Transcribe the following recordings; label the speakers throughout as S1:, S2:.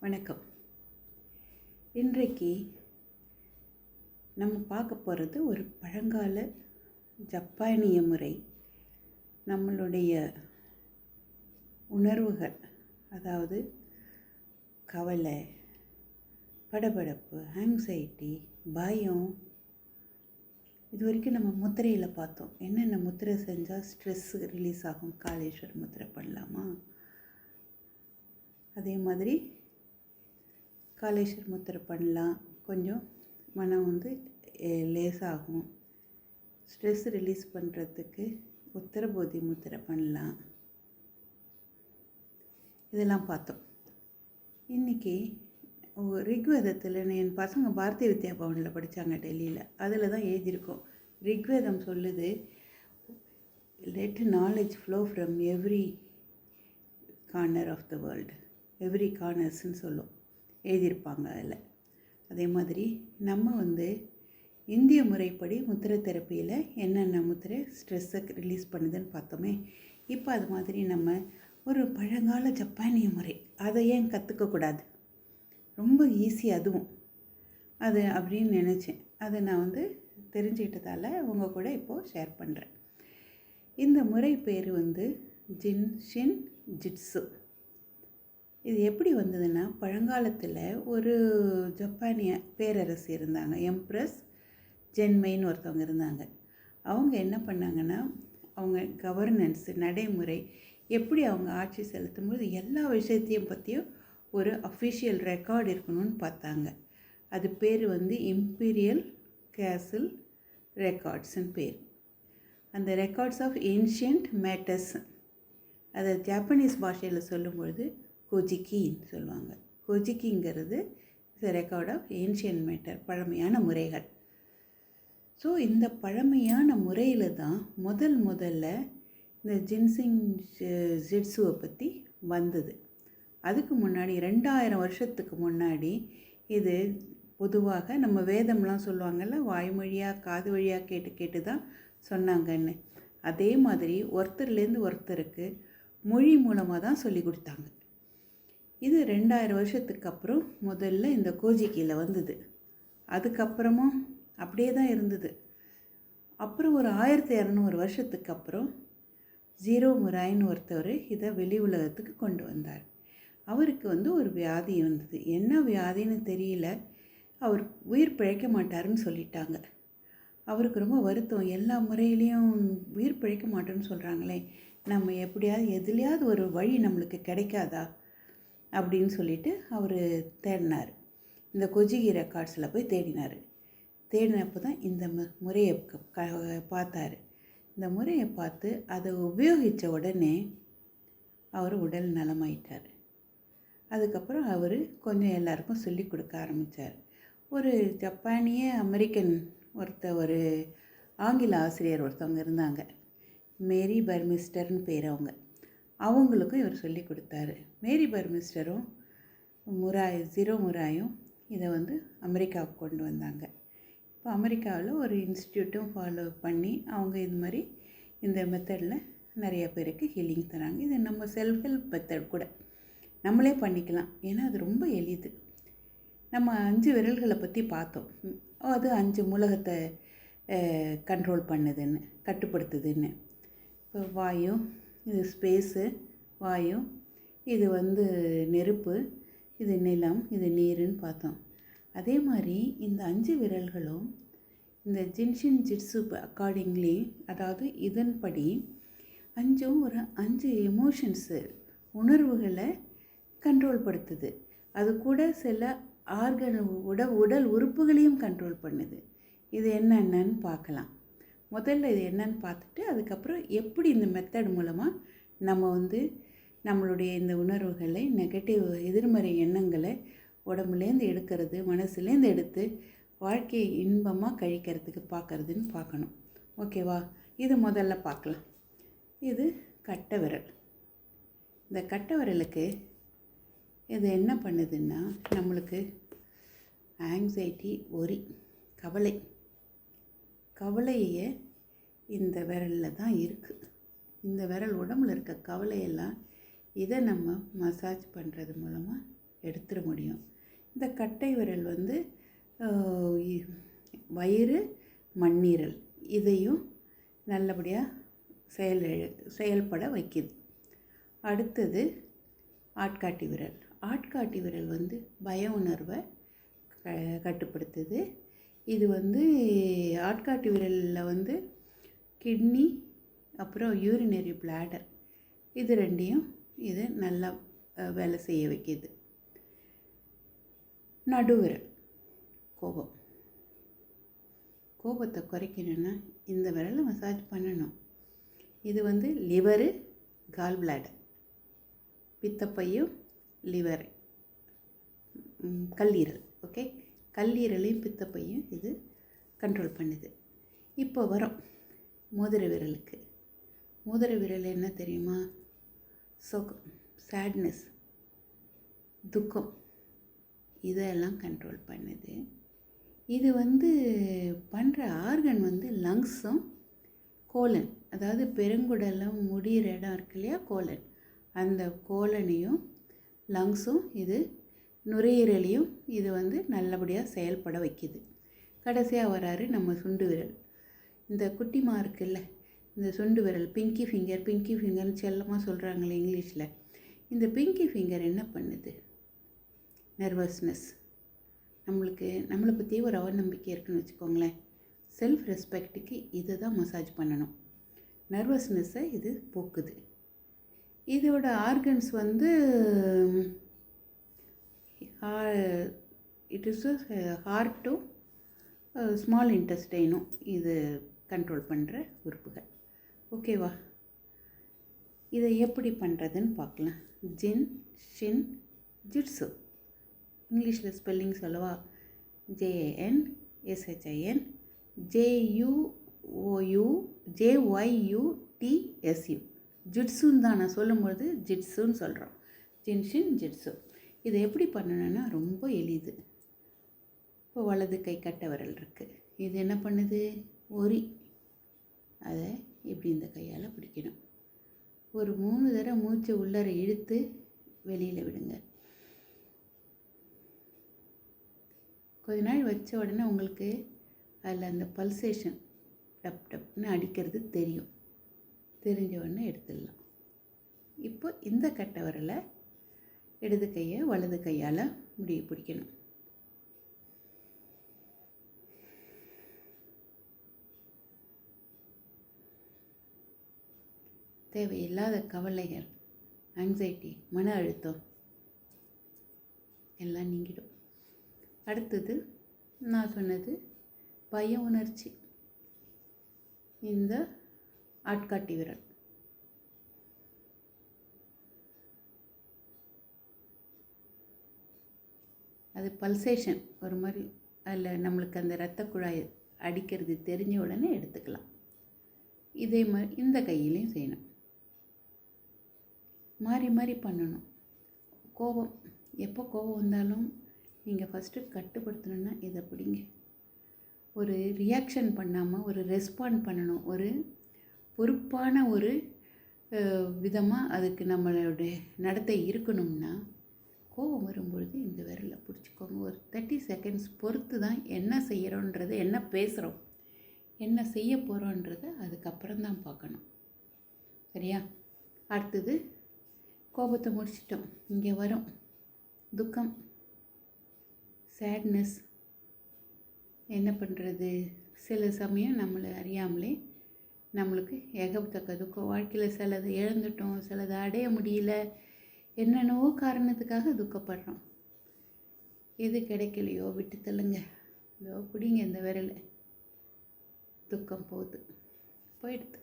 S1: வணக்கம். இன்றைக்கு நம்ம பார்க்க போகிறது ஒரு பழங்கால ஜப்பானிய முறை. நம்மளுடைய உணர்வுகள் அதாவது கவலை படபடப்பு ஆங்ஸைட்டி பயம் இது வரைக்கும் நம்ம முத்திரையில் பார்த்தோம். என்னென்ன முத்திரை செஞ்சால் ஸ்ட்ரெஸ் ரிலீஸ் ஆகும்? காலேஸ்வர் முத்திரை பண்ணலாமா அதே மாதிரி காலேஸ்வர் முத்திரை பண்ணலாம். கொஞ்சம் மனம் வந்து லேசாகும். ஸ்ட்ரெஸ் ரிலீஸ் பண்ணுறதுக்கு உத்தரபோதி முத்திரை பண்ணலாம். இதெல்லாம் பார்த்தோம். இன்றைக்கி ரிக்வேதத்தில் என் பசங்க பாரதிய வித்யா பவனில் படித்தாங்க டெல்லியில். அதில் தான் எழுதியிருக்கோம். ரிக்வேதம் சொல்லுது let knowledge flow from every corner of the world every கார்னர்ஸ்ன்னு சொல்லும். எழுதியிருப்பாங்க அதில். அதே மாதிரி நம்ம வந்து இந்திய முறைப்படி முத்திரை தெரப்பியில் என்னென்ன முத்திரை ஸ்ட்ரெஸ்ஸை ரிலீஸ் பண்ணுதுன்னு பார்த்தோமே இப்போ அது மாதிரி நம்ம ஒரு பழங்கால ஜப்பானிய முறை அதை ஏன் கற்றுக்கக்கூடாது ரொம்ப ஈஸி அதுவும். அது அப்படின்னு நினச்சேன். அதை நான் வந்து தெரிஞ்சுக்கிட்டதால உங்கள் கூட இப்போது ஷேர் பண்ணுறேன் இந்த முறை பேர் வந்து ஜின் ஷின் ஜிட்ஸு இது எப்படி வந்ததுன்னா பழங்காலத்தில் ஒரு ஜப்பானிய பேரரசு இருந்தாங்க. எம்ப்ரஸ் ஜென்மைன்னு ஒருத்தவங்க இருந்தாங்க. அவங்க என்ன பண்ணாங்கன்னா அவங்க கவர்னன்ஸ் நடைமுறை எப்படி அவங்க ஆட்சி செலுத்தும்போது எல்லா விஷயத்தையும் பற்றியும் ஒரு அஃபிஷியல் ரெக்கார்டு இருக்கணும்னு பார்த்தாங்க. அது பேர் வந்து இம்பீரியல் கேசில் ரெக்கார்ட்ஸ்னு பேர். அந்த ரெக்கார்ட்ஸ் ஆஃப் ஏன்ஷியன்ட் மேட்டர்ஸ் அதை ஜாப்பனீஸ் பாஷையில் சொல்லும்பொழுது கொஜிக்கின்னு சொல்லுவாங்க. கொஜிக்கிங்கிறது ரெக்கார்ட் ஆஃப் ஏன்ஷியன் மேட்டர் பழமையான முறைகள். ஸோ இந்த பழமையான முறையில் தான் முதல் முதல்ல இந்த ஜின்சிங் ஜிட்ஸுவை பற்றி வந்தது. அதுக்கு முன்னாடி ரெண்டாயிரம் வருஷத்துக்கு முன்னாடி இது பொதுவாக நம்ம வேதம்லாம் சொல்லுவாங்கள்ல வாய்மொழியாக காது வழியாக கேட்டு கேட்டு தான் சொன்னாங்கன்னு. அதே மாதிரி ஒருத்தர்லேருந்து ஒருத்தருக்கு மொழி மூலமாக தான் சொல்லி கொடுத்தாங்க. இது ரெண்டாயிரம் வருஷத்துக்கு அப்புறம் முதல்ல இந்த கோஜிக்கியில் வந்தது. அதுக்கப்புறமும் அப்படியே தான் இருந்தது. அப்புறம் ஒரு ஆயிரத்தி இரநூறு வருஷத்துக்கு அப்புறம் ஜீரோ முராயின்னு ஒருத்தவர் இதை வெளி உலகத்துக்கு கொண்டு வந்தார். அவருக்கு வந்து ஒரு வியாதி வந்தது. என்ன வியாதின்னு தெரியல. அவர் உயிர் பிழைக்க மாட்டாருன்னு சொல்லிட்டாங்க. அவருக்கு ரொம்ப வருத்தம். எல்லா முறையிலையும் உயிர் பிழைக்க மாட்டோன்னு சொல்கிறாங்களே நம்ம எப்படியாவது எதுலையாவது ஒரு வழி நம்மளுக்கு கிடைக்காதா? அப்படின்னு சொல்லிட்டு அவர் தேடினார். இந்த கொஜிகி ரெக்கார்ட்ஸில் போய் தேடினார். தேடினப்போ தான் இந்த முறையை க- பார்த்தார் பார்த்தாரு. இந்த முறையை பார்த்து அதை உபயோகித்த உடனே அவர் உடல் நலமாயிட்டார். அதுக்கப்புறம் அவர் கொஞ்சம் எல்லாருக்கும் சொல்லி கொடுக்க ஆரம்பித்தார் ஒரு ஜப்பானிய அமெரிக்கன் ஒருத்த ஒரு ஆங்கில ஆசிரியர் ஒருத்தவங்க இருந்தாங்க. மேரி பர்மிஸ்டர்னு பேர் அவங்க. அவங்களுக்கும் இவர் சொல்லி கொடுத்தாரு. மேரி பர்மிஸ்டரும் முராய் ஜீரோ முராயும் இதை வந்து அமெரிக்காவுக்கு கொண்டு வந்தாங்க. இப்போ அமெரிக்காவில் ஒரு இன்ஸ்டியூட்டும் ஃபாலோ பண்ணி அவங்க இது மாதிரி இந்த மெத்தடில் நிறைய பேருக்கு ஹீலிங் தராங்க. இது நம்ம செல்ஃப் ஹெல்ப் மெத்தட் கூட. நம்மளே பண்ணிக்கலாம். ஏன்னா அது ரொம்ப எளிது. நம்ம அஞ்சு விரல்களை பற்றி பார்த்தோம். அது அஞ்சு மூலகத்தை கண்ட்ரோல் பண்ணுதுன்னு கட்டுப்படுத்துதுன்னு. இப்போ வாயு இது ஸ்பேஸு வாயு இது வந்து நெருப்பு இது நிலம் இது நீருன்னு பார்த்தோம். அதே மாதிரி இந்த அஞ்சு விரல்களும் இந்த ஜின்ஷின் ஜிட்ஸு அக்கார்டிங்லி அதாவது இதன்படி அஞ்சும் ஒரு அஞ்சு எமோஷன்ஸு உணர்வுகளை கண்ட்ரோல் படுத்துது. அது கூட சில ஆர்கன் உட உடல் உறுப்புகளையும் கண்ட்ரோல் பண்ணுது. இது என்னென்னு பார்க்கலாம். முதல்ல இது என்னன்னு பார்த்துட்டு அதுக்கப்புறம் எப்படி இந்த மெத்தட் மூலமாக நம்ம வந்து நம்மளுடைய இந்த உணர்வுகளை நெகட்டிவ் எதிர்மறை எண்ணங்களை உடம்புலேருந்து எடுக்கிறது மனசுலேருந்து எடுத்து வாழ்க்கையை இன்பமாக கழிக்கிறதுக்கு பார்க்குறதுன்னு பார்க்கணும். ஓகேவா இது முதல்ல பார்க்கலாம். இது கட்டை விரல். இந்த கட்டை விரலுக்கு இது என்ன பண்ணுதுன்னா நம்மளுக்கு ஆங்ஸைட்டி ஒரி கவலை கவலையே இந்த விரலில் தான் இருக்குது இந்த விரல் உடம்புல இருக்க கவலையெல்லாம் இதை நம்ம மசாஜ் பண்ணுறது மூலமாக எடுத்துட முடியும். இந்த கட்டை விரல் வந்து வயிறு மண்ணீரல் இதையும் நல்லபடியாக செயல் செயல்பட வைக்குது. அடுத்தது ஆட்காட்டி விரல். ஆட்காட்டி விரல் வந்து பய உணர்வை க கட்டுப்படுத்துது. இது வந்து ஆட்காட்டி விரலில் வந்து கிட்னி அப்புறம் யூரினரி பிளாடர் இது ரெண்டையும் இது நல்லா வேலை செய்ய வைக்கிது. நடுவிரல் கோபம். கோபத்தை குறைக்கணும்னா இந்த விரலை மசாஜ் பண்ணணும். இது வந்து லிவரு கால் பிளாடர் பித்தப்பையும் லிவர் கல்லீரல் ஓகே கல்லீரலையும் பித்தப்பையும் இது கண்ட்ரோல் பண்ணுது. இப்போ வரோம் மோதிர விரலுக்கு. மோதிர விரல் என்ன தெரியுமா? சோகம் சேட்னஸ் துக்கம். இதெல்லாம் கண்ட்ரோல் பண்ணுது. இது வந்து பண்ணுற ஆர்கன் வந்து லங்ஸும் கோலன் அதாவது பெருங்குடலும் முடிகிற இடம் இருக்கு இல்லையா? கோலன் அந்த கோலனையும் லங்ஸும் இது நுரையீரலையும் இது வந்து நல்லபடியாக செயல்பட வைக்குது. கடைசியாக வராரு நம்ம சுண்டு விரல். இந்த குட்டிமா இருக்குல்ல இந்த சுண்டு விரல் பிங்கி ஃபிங்கர் பிங்கி ஃபிங்கர்னு செல்லமாக சொல்கிறாங்களே இங்கிலீஷில். இந்த பிங்கி ஃபிங்கர் என்ன பண்ணுது? நர்வஸ்னஸ். நம்மளுக்கு நம்மளை பற்றியே ஒரு அவநம்பிக்கை இருக்குன்னு வச்சுக்கோங்களேன். செல்ஃப் ரெஸ்பெக்ட்டுக்கு இதை தான் மசாஜ் பண்ணணும். நர்வஸ்னஸ்ஸை இது போக்குது. இதோட ஆர்கன்ஸ் வந்து it is hard to small இன்டெஸ்டைனும் இது கண்ட்ரோல் பண்ணுற உறுப்புகள். ஓகேவா இதை எப்படி பண்ணுறதுன்னு பார்க்கலாம். ஜின் ஷின் ஜிட்ஸு இங்கிலீஷில் ஸ்பெல்லிங் சொல்லவா? ஜேஏஎன் எஸ்ஹெச்ஐஎன் ஜேயூஓயு ஜேஒய்யூடிஎஸ்யூ ஜிட்ஸுன்னு தான் நான் சொல்லும்போது ஜிட்ஸுன்னு சொல்கிறோம் ஜின்ஷின் ஜிட்ஸு இதை எப்படி பண்ணணும்னா ரொம்ப எளிது. இப்போ வலது கை கட்டை விரல் இருக்குது இது என்ன பண்ணுது? ஒரி. அதை இப்படி இந்த கையால் பிடிக்கணும்? ஒரு மூணு தடவை மூச்சை உள்ளர இழுத்து வெளியில் விடுங்க. கொஞ்ச நாள் வச்ச உடனே உங்களுக்கு அதில் அந்த பல்சேஷன் டப் டப்னு அடிக்கிறது தெரியும். தெரிஞ்ச உடனே எடுத்துடலாம். இப்போ இந்த கட்டை விரலை இடது கையை வலது கையால் முடிய பிடிக்கணும். தேவையில்லாத கவலைகள் ஆங்ஸைட்டி மன அழுத்தம் எல்லாம் நீங்கிடும். அடுத்தது நான் சொன்னது பய உணர்ச்சி. இந்த ஆட்காட்டி விரல். அது பல்சேஷன் ஒரு மாதிரி அதில் நம்மளுக்கு அந்த இரத்த குழாய் அடிக்கிறது தெரிஞ்ச உடனே எடுத்துக்கலாம். இதே மாதிரி இந்த கையிலையும் செய்யணும். மாறி மாறி பண்ணணும். கோபம் எப்போ கோபம் வந்தாலும் நீங்கள் ஃபஸ்ட்டு கட்டுப்படுத்தணுன்னா இதை பிடிங்க. ஒரு ரியாக்ஷன் பண்ணாமல் ஒரு ரெஸ்பாண்ட் பண்ணணும். ஒரு பொறுப்பான ஒரு விதமாக அதுக்கு நம்மளுடைய நடத்தை இருக்கணும்னா கோபம் வரும்பொழுது இந்த விரலை பிடிச்சிக்கோங்க. ஒரு தேர்ட்டி செகண்ட்ஸ் பொறுத்து தான் என்ன செய்கிறோன்றது என்ன பேசுகிறோம் என்ன செய்ய போகிறோன்றதை அதுக்கப்புறம் தான் பார்க்கணும். சரியா? அடுத்தது கோபத்தை முடிச்சிட்டோம். இங்கே வரும். துக்கம் சேட்னஸ் என்ன பண்ணுறது சில சமயம் நம்மளை அறியாமலே நம்மளுக்கு ஏகப்பட்ட துக்கம் வாழ்க்கையில் சிலது இழந்துட்டோம் சிலது அடைய முடியல என்னென்னவோ காரணத்துக்காக துக்கப்படுறோம். எது கிடைக்கலையோ விட்டு தள்ளுங்க. இதோ பிடிங்க இந்த விரலை. துக்கம் போகுது. போயிடுது.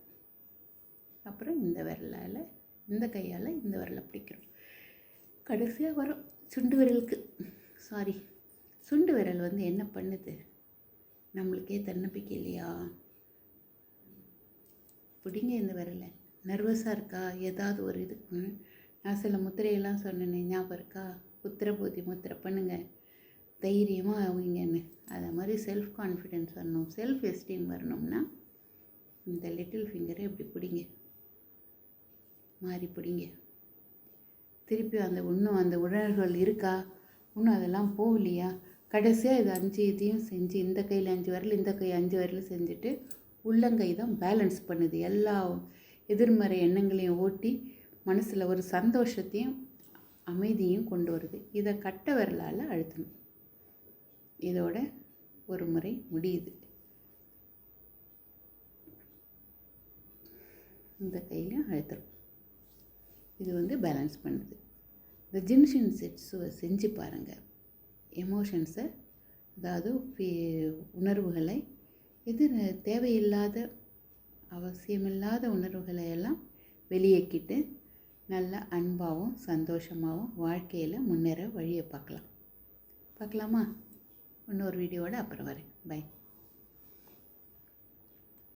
S1: அப்புறம் இந்த விரலால் இந்த கையால் இந்த விரலை பிடிக்கிறோம். கடைசியாக வரும் சுண்டு விரலுக்கு. சாரி சுண்டு விரல் வந்து என்ன பண்ணுது? நம்மளுக்கே தன்னம்பிக்கை இல்லையா? பிடிங்க இந்த விரலை. நர்வஸாக இருக்கா? ஏதாவது ஒரு இது. நான் சில முத்திரையெல்லாம் சொன்னேனே ஞாபகம் இருக்கா? புத்திரபூதி முத்திரை பண்ணுங்க. தைரியமாக ஆவீங்கன்னு அதை மாதிரி செல்ஃப் கான்ஃபிடென்ஸ் வரணும் செல்ஃப் எஸ்டீம் வரணும்னா இந்த லிட்டில் ஃபிங்கரை இப்படி பிடிங்க. மாறி பிடிங்க. திருப்பி அந்த இன்னும் அந்த உணர்வுகள் இருக்கா? இன்னும் அதெல்லாம் போகலையா? கடைசியாக இது அஞ்சு இதையும் செஞ்சு இந்த கையில் அஞ்சு வரல இந்த கை அஞ்சு வரல செஞ்சுட்டு உள்ளங்கை தான் பேலன்ஸ் பண்ணுது. எல்லா எதிர்மறை எண்ணங்களையும் ஓட்டி மனசில் ஒரு சந்தோஷத்தையும் அமைதியும் கொண்டு வருது. இதை கட்ட விரலால் அழுத்தணும். இதோட ஒரு முறை முடியுது. இந்த கையிலையும் அழுத்துறோம் இது வந்து பேலன்ஸ் பண்ணுது. இந்த ஜின்ஷின் செட்ஸுவை செஞ்சு பாருங்கள் எமோஷன்ஸை அதாவது ஃபீ- உணர்வுகளை எது தேவையில்லாத அவசியமில்லாத உணர்வுகளை எல்லாம் வெளியேக்கிட்டு நல்ல அன்பாகவும் சந்தோஷமாகவும் வாழ்க்கையில் முன்னேற வழியை பார்க்கலாம் பார்க்கலாமா இன்னொரு வீடியோவோட அப்புறம் வரேன். பை